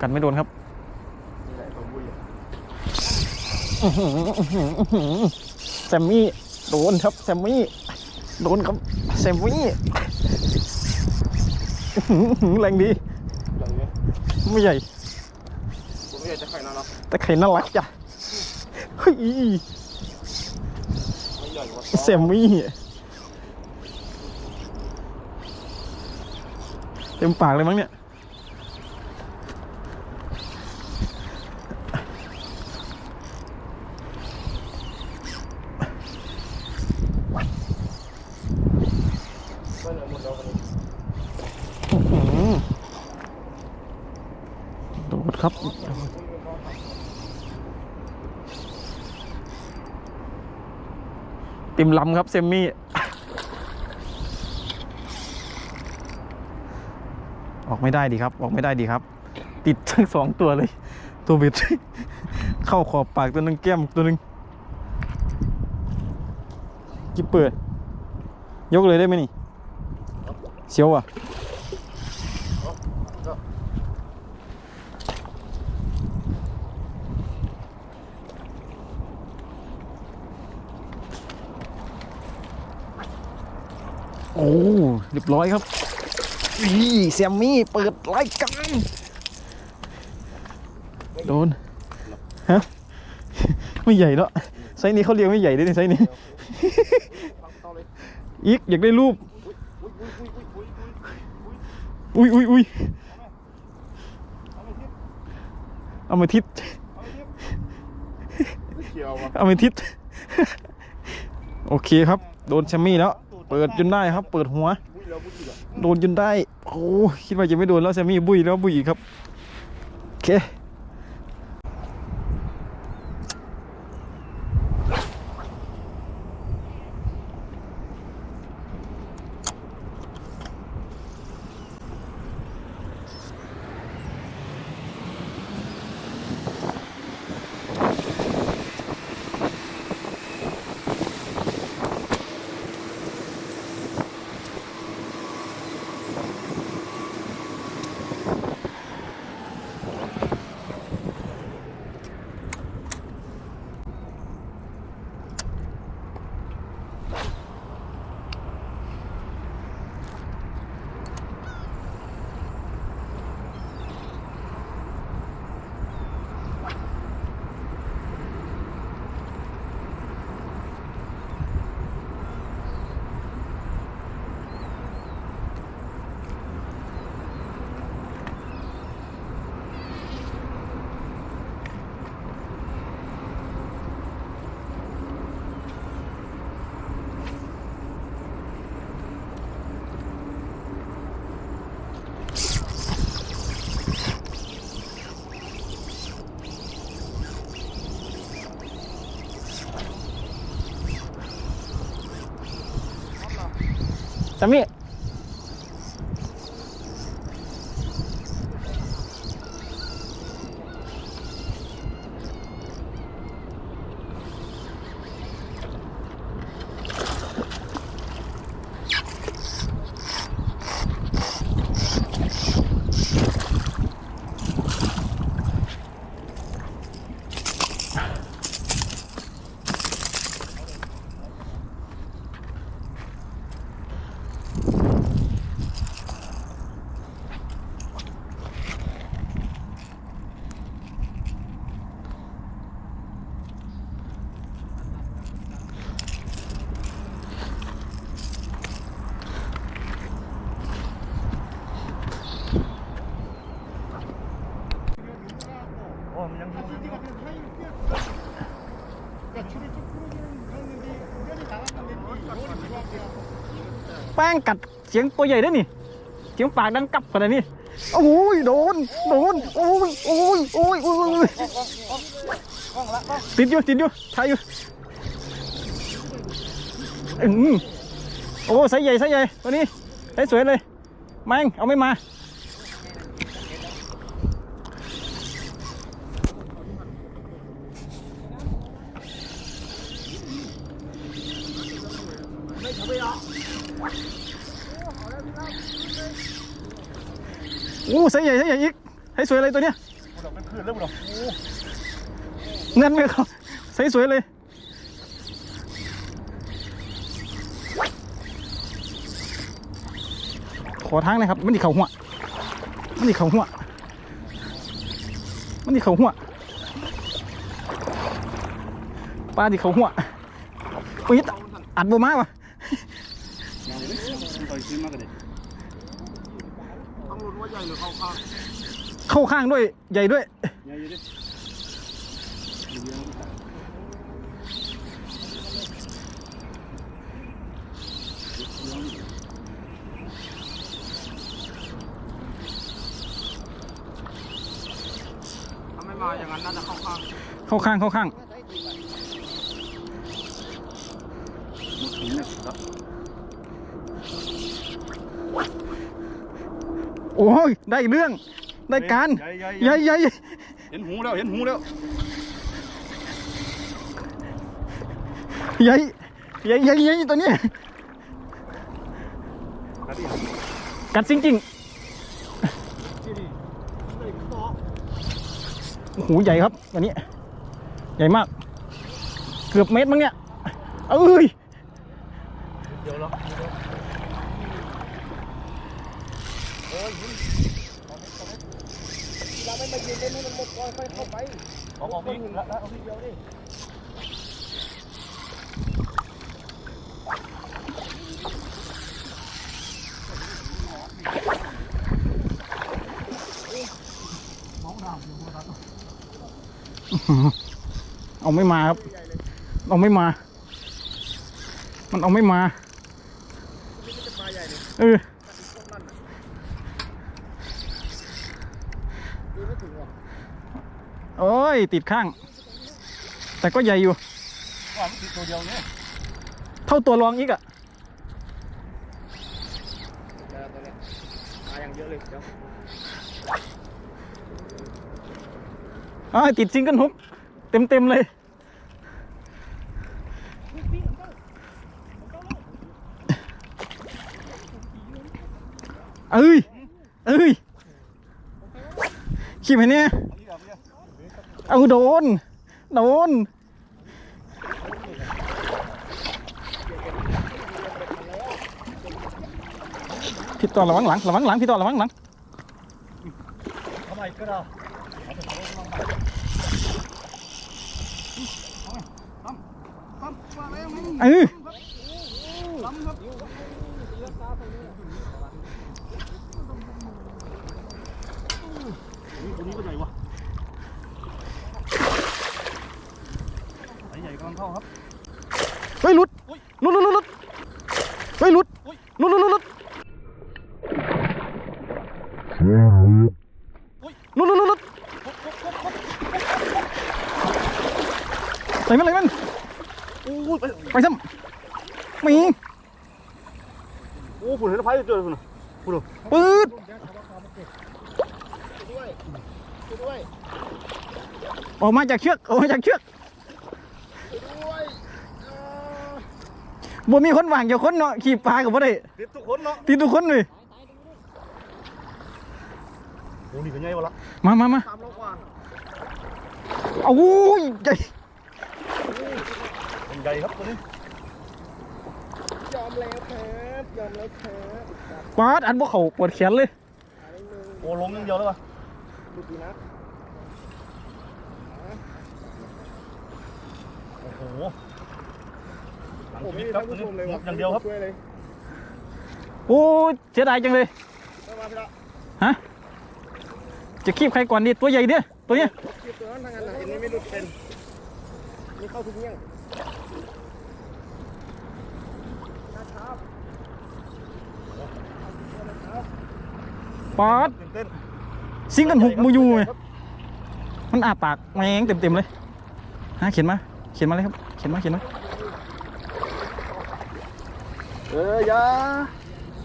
กันไม่โดนครับแซมมี่โดนครับแซมมี่โดนครับแซมมี่แรงดีไม่ใหญ่ไม่อยากจะไข่นอนหรอกแต่ไข่น่ารักจ้ะเฮ้ยแซมมี่เต็มปากเลยมั้งเนี่ย ไม่เหลือหมดแล้ววันนี้ อื้อหือโดดครับ ติมลำครับเซมมี่ ออกไม่ได้ดีครับ ออกไม่ได้ดีครับ ติดทั้งสองตัวเลย ตัวบิด เข้าขอบปากตัวหนึงแก้มตัวหนึงกิบเปิด ยกเลยได้ไหมนี่ เสียวอะ เรียบร้อยครับนี่แซมมี่เปิดรายการโดนฮะไม่ใหญ่เนาะไซส์นี้เขาเรียกไม่ใหญ่ด้วยนี่ไซส์นี้เข้าเลยอีกอยากได้รูป อุ้ยอุ้ยอุ้ยอุ้ยอุ้ยอุ้ยอุ้ยอุ้ยอุ้ยเอาไปทิพย์เอามาทิศเขียวว่ะเอามาทิศโอเคครับ โดนแซมมี่แล้ว เปิดจนได้ครับ เปิดหัว โดนจนได้ โอ้คิดว่าจะไม่โดนแล้วแซมมี่บุยแล้วบุยอีกครับโอเค แซ กัดเสียงตัวใหญ่ด้วยนี่เสียงปากดังกลับขนาดนี้โอ้ยโดนโดนโอ้ยโอ้ยโอ้ยโอ้ยโอ้ยติดอยู่ติดอยู่ถ่ายอยู่อืมโอ้ไซส์ใหญ่ไซส์ใหญ่ตัวนี้ไซส์สวยเลยแมงเอาไม่มา โอ้ใส่ใหญ่ใส่ใหญ่อีกให้สวยเลยตัวเนี้ยบุดอกเป็นคลื่นแล้วบุดอกโอ้เงินไม่เขาใส่สวยเลยขอทางหนะครับมันดิเข่าหัวมันดิเข่าหัวมันดิเข่าหัวปลาดิเข่าหัวอุ้ยอัดบ่มาวะยังไม่ต่อยขึ้นมากเลยต้องลุ้นว่า ใหญ่หรือเข้าข้างเข้าข้างด้วยใหญ่ด้วย ใหญ่อยู่ดิถ้าไม่มาอย่างนั้นน่าจะเข้าข้าง เข้าข้างเข้าข้าง มุดหินเนี่ยครับ โอ้ยได้เรื่องได้การใหญ่ใหญ่ใหญ่ใหญ่เห็นหูแล้วเห็นหูแล้วใหญ่ใหญ่ใหญ่ใหญ่ตัวเนี้ยครับพี่กัดจริงที่นี่เด็กต่อๆโอ้โหใหญ่ครับตัวนี้ ใหญ่มาก เกือบเมตรมั้งเนี่ยเอ้ยเดี๋ยวเหรอ เราไม่มายืนเล่นให้มันหมดก่อนค่อยเข้าไปออกออกอีกแล้วเอาพี่เดียวดิเอาไม่มาครับ เอาไม่มา มันเอาไม่มาเออ โอ้ย ติดข้าง แต่ก็ใหญ่อยู่ว่ามันติดตัวเดียวเนี่ยเท่าตัวรองอีกอะเจอตัวนี้มาอย่างเยอะเลยเดี๋ยวอ้าวติดซิงเกิลฮุกเต็มเต็มๆเลย เอ้ย เอ้ยขีบเห็นเนี่ย เอาอีกแล้วพี่ เอาโดน โดน พี่ต่อระวังหลังระวังหลังพี่ต่อระวังหลังทำไมก็ได้เออ ตั้มครับนี่ตัวนี้ก็ใหญ่ว่ะไอ้ใหญ่กำลังเข้าครับ เฮ้ยหลุดหลุดหลุดหลุดหลุดเฮ้ยหลุดหลุดหลุดหลุดหลุดหลุดหลุดหลุดหลุดไหลมันไหลมันโอ้ยไปไปซ้ำมีโอ้ฝุ่นเห็นแล้วพายเจอฝุ่นฝุ่นปืดด้วยด้วยออกมาจากเชือกออกมาจากเชือก ด้วยเออ บ่มีคนวางเจ้าคนเนาะขี่ปลากับบ่ได้ติดทุกคนเนาะตีทุกคนเลยโอ้นี่เป็นไงวะล่ะมามามาสามโลกว่าเอาอุ้ยใหญ่เป็นใหญ่ครับตัวนี้ยอมแล้วครับยอมแล้วครับปาดอันบ่เขาปวดแขนเลยอะไรหนึ่งโอ้ลงอย่างเดียวเลยวะดูดีนะโอ้โหหลัง ผมชีไม่วิตมีครับท่านตัวผู้นี้ชมเลยงว่ะบอย่างเดียวครับช่วยเลยโอ้ยเสียดายจังเลยมามาพี่ละฮะจะคีบใครก่อนดีตัวใหญ่เด้อตัวเนี้ยคลิปตัวนั้นทางนั้นนะเห็นนี่ไม่หลุดเป็นนี่เข้าทุกเงี้ยงนะครับปาดตื่นเต้นซิงกันหุกมูยูไงมันอาปากแมงเต็มเต็มๆเลยฮะเขียนมาเขียนมาเลยครับเขียนมาเขียนมา เอออย่า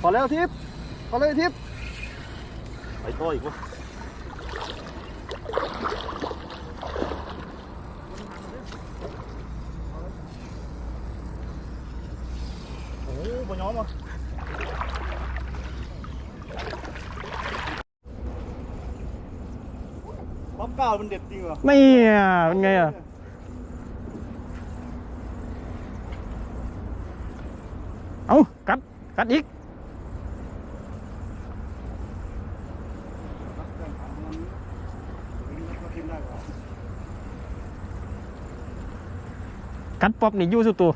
พอแล้วทิพย์พอแล้วทิพย์ไปต่ออีกวะโอ้อมาป๊อปก้าวมันเด็ดจริงเหรอไม่อะเป็นไงอะ เอา กัดอีกกัดป๊อปนี่ยู่สุดตัว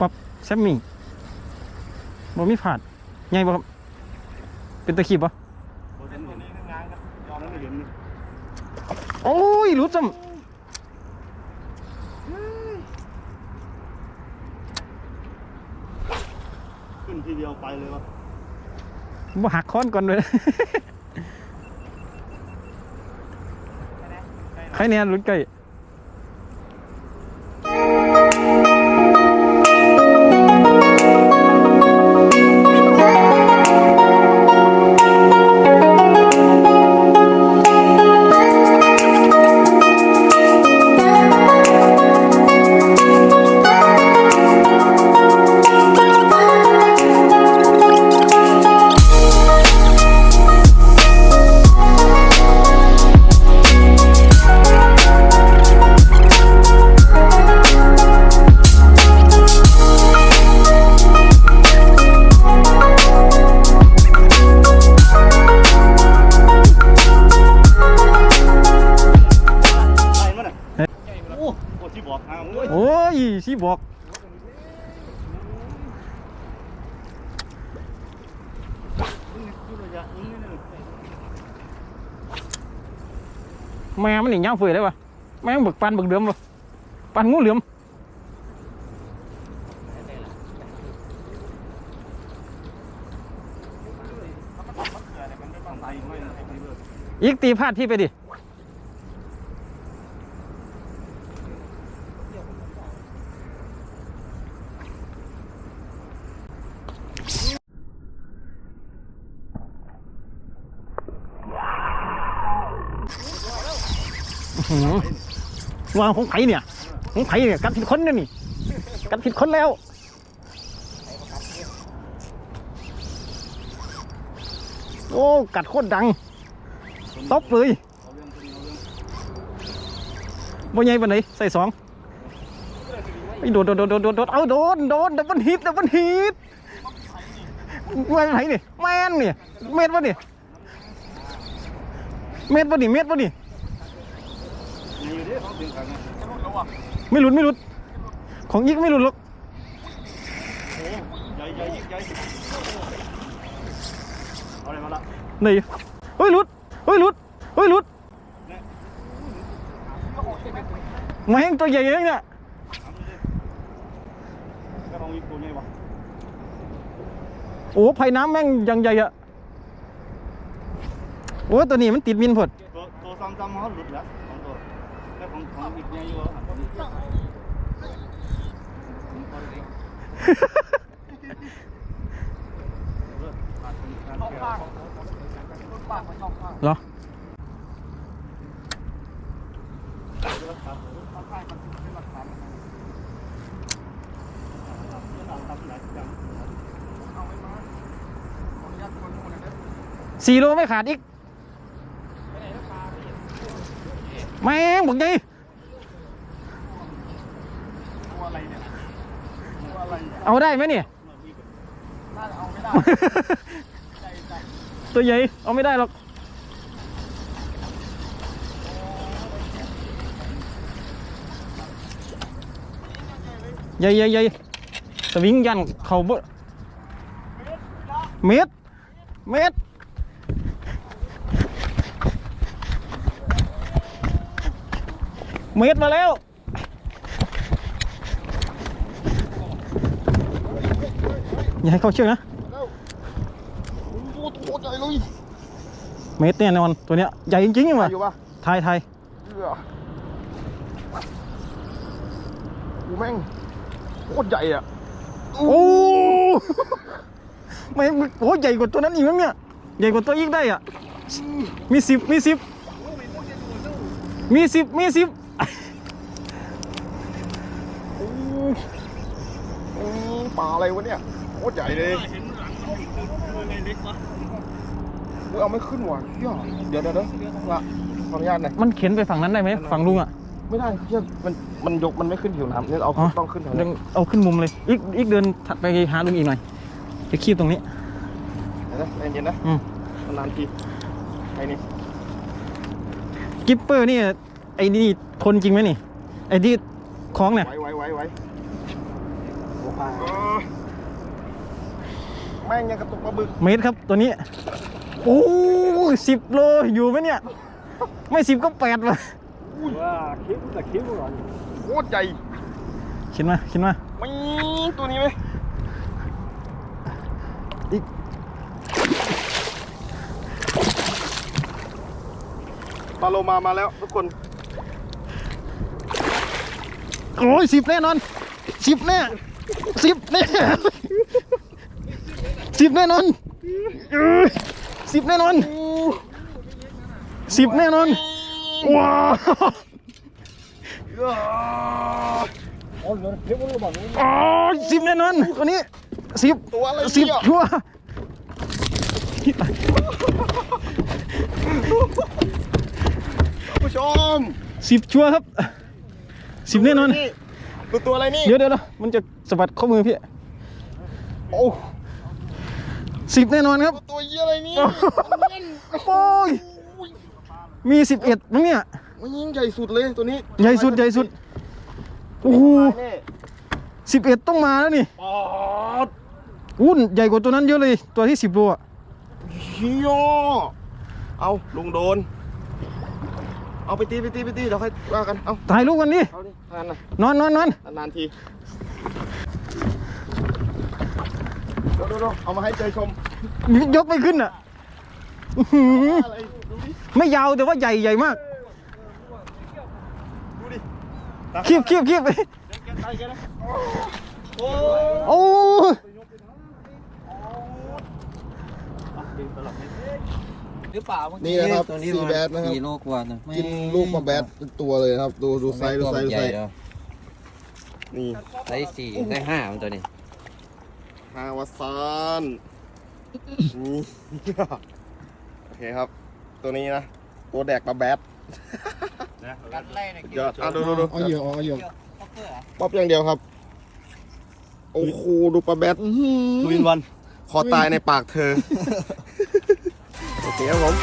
ป๊อปแซมมี่บ่มีผาดใหญ่บ่ครับ เป็นตะขีบบ่เป็นตัวนี้ยอมแล้วไม่เห็นโอ้ยรู้จำ ทีเดียวไปเลยวะบ่หักค้อนก่อนเลยใครเนี่ยลุ้นไก่ แม่มันหนีเงาเฟื่อยเลยวะแม่งบึกปันบึกเดิมเลยปันงูเหลือมอีกตีพลาดที่ไปดิ วางของไผ่เนี่ยของไผ่เนี่ยกัดผิดคนเนี่ยนี่กัดผิดคนแล้วโอ้กัดโคตรดังตบเลยบ่ใหญ่ปานไหนใส่สองไอ้โดดโดดโดดโดดเอาโดนโดนดับบิลฮิตดับเบิลฮิตวางไผ่นี่แมนเนี่ยเม็ดวะนี่เม็ดวะนี่เม็ดวะนี่ อยู่ดิเขาถึงกันนะ ไม่หลุดไม่หลุด ของยิกไม่หลุดหรอกโอ้ใหญ่เอาอะไหนเฮ้ยหลุดเฮ้ยหลุดเฮ้ยหลุดแม่งตัวใหญ่เองเนี่ยโอ้ไผ่น้ำแม่งยังใหญ่อะโอ้ตัวนี้มันติดมินพดตัวตัวซ้ำๆเขาหลุดแล้ว เหรอสี่โลไม่ขาดอีกแม่งบอกไง ตัวอะไรเนี่ยตัวอะไร เนี่ยเอาได้ไหมเนี่ย น่าจะเอาไม่ได้ตัวใหญ่เอาไม่ได้หรอก ใหญ่ใหญ่ใหญ่สวิงยันเข่าบ่เม็ด เม็ด เม็ดมาแล้ว อย่าให้เขาเชื่อนะโอ้โหใหญ่เลยเม็ดแน่นอนตัวเนี้ยใหญ่จริงๆว่ะอยู่ปะไทยไทยเหี้ยกูแม่งโคตรใหญ่อะโอ้ไม่โอ้ใหญ่กว่าตัวนั้นอีกมั้งเนี่ยใหญ่กว่าตัวอีกได้อะมีสิบมีสิบมีสิบมีสิบโอ้ปลาอะไรวะเนี่ย โคตรใหญ่เลยเห็นหลังมันตัวไงเล็กวะเฮ้ยเอาไม่ขึ้นว่ะเหี้ยเดี๋ยวเดี๋ยวเดี๋ยวละขออนุญาตหน่อยมันเข็นไปฝั่งนั้นได้ไหมฝั่งลุงอะไม่ได้เหี้ยมันมันยกมันไม่ขึ้นผิวน้ำเนี่ยเอาอ๋อต้องขึ้นแถวยันี้งเอาขึ้นมุมเลยอีกอีกเดินถัดไปหาลุงอีกหน่อยจะคีบตรงนี้เดี๋ยวนะใจเย็นนะอืมนานๆทีไอ้นี่กิปเปอร์นี่ไอ้นี่คนจริงไหมนี่ไอ้ที่คล้องเนี่ยไว้ไว้ไว้ไว้เออ แม่งยังกระตุกปลาบึกเมตรครับตัวนี้ โอ้สิบโลอยู่ไหมเนี่ย ไม่สิบก็แปดว่ะว่าคลิปแต่คลิปก่อนโคตรใหญ่คิดมาคิดมามีตัวนี้ไหมอีกปลาโลมามาแล้วทุกคน โอ้ยสิบแน่นอนสิบแน่สิบแน่ สิบแน่นอนเออสิบแน่นอนสิบแน่นอนว้าวอ๋อเดี๋ยวคลิปมันระบาดอ๋อสิบแน่นอนคนนี้สิบตัวอะไรสิบเนี่ยชัวร์ผู้ชมสิบชัวร์ครับสิบแน่นอนดูตัวอะไรนี่เดี๋ยวเดี๋ยวเดี๋ยวมันจะสะบัดข้อมือพี่โอ้ สิบแน่นอนครับดูตัวเยี่ยอะไรนี่โอ้ย มีสิบเอ็ดมั้งเนี่ย มันยิ่งใหญ่สุดเลยตัวนี้ใหญ่สุดใหญ่สุด โอ้โหแน่สิบเอ็ดต้องมาแล้วนี่ปอดอุ้นใหญ่กว่าตัวนั้นเยอะเลย ตัวที่สิบโลอะเฮียเอาลุงโดน เอาไปตีไปตีไปตีเดี๋ยวค่อยว่ากัน เอาถ่ายรูปกันดิเอาดิทานนะนอนนอนนอนนานๆที ดูดูดูเอามาให้เจอชมยกไม่ขึ้นอะอื้อหืออะไรดูดิไม่ยาวแต่ว่าใหญ่ใหญ่มากดูดิคีบคีบคีบแกใครแกนะโอ้โอ้ยหรือเปล่าเมื่อกี้นี่นะครับตัวนี้ซีแบดนะครับ กี่โลกว่านะกินลูกปลาแบดเป็นตัวเลยนะครับ ดูดูไซส์ดูไซส์ดูใหไซญ่ส์แล้วนี่ไซส์สี่ไซส์ห้ามันตัวนี้ ฮาวาซานนี่โอเคครับ ตัวนี้นะตัวแดกปลาแบดกันไล่เนี่ยเดี๋ยวอะดูดูดูเอาเหยื่อเอาเหยื่อป๊อปอย่างเดียวครับ โอ้โหดูปลาแบดทวินวัน ขอตายในปากเธอ โอเคครับผม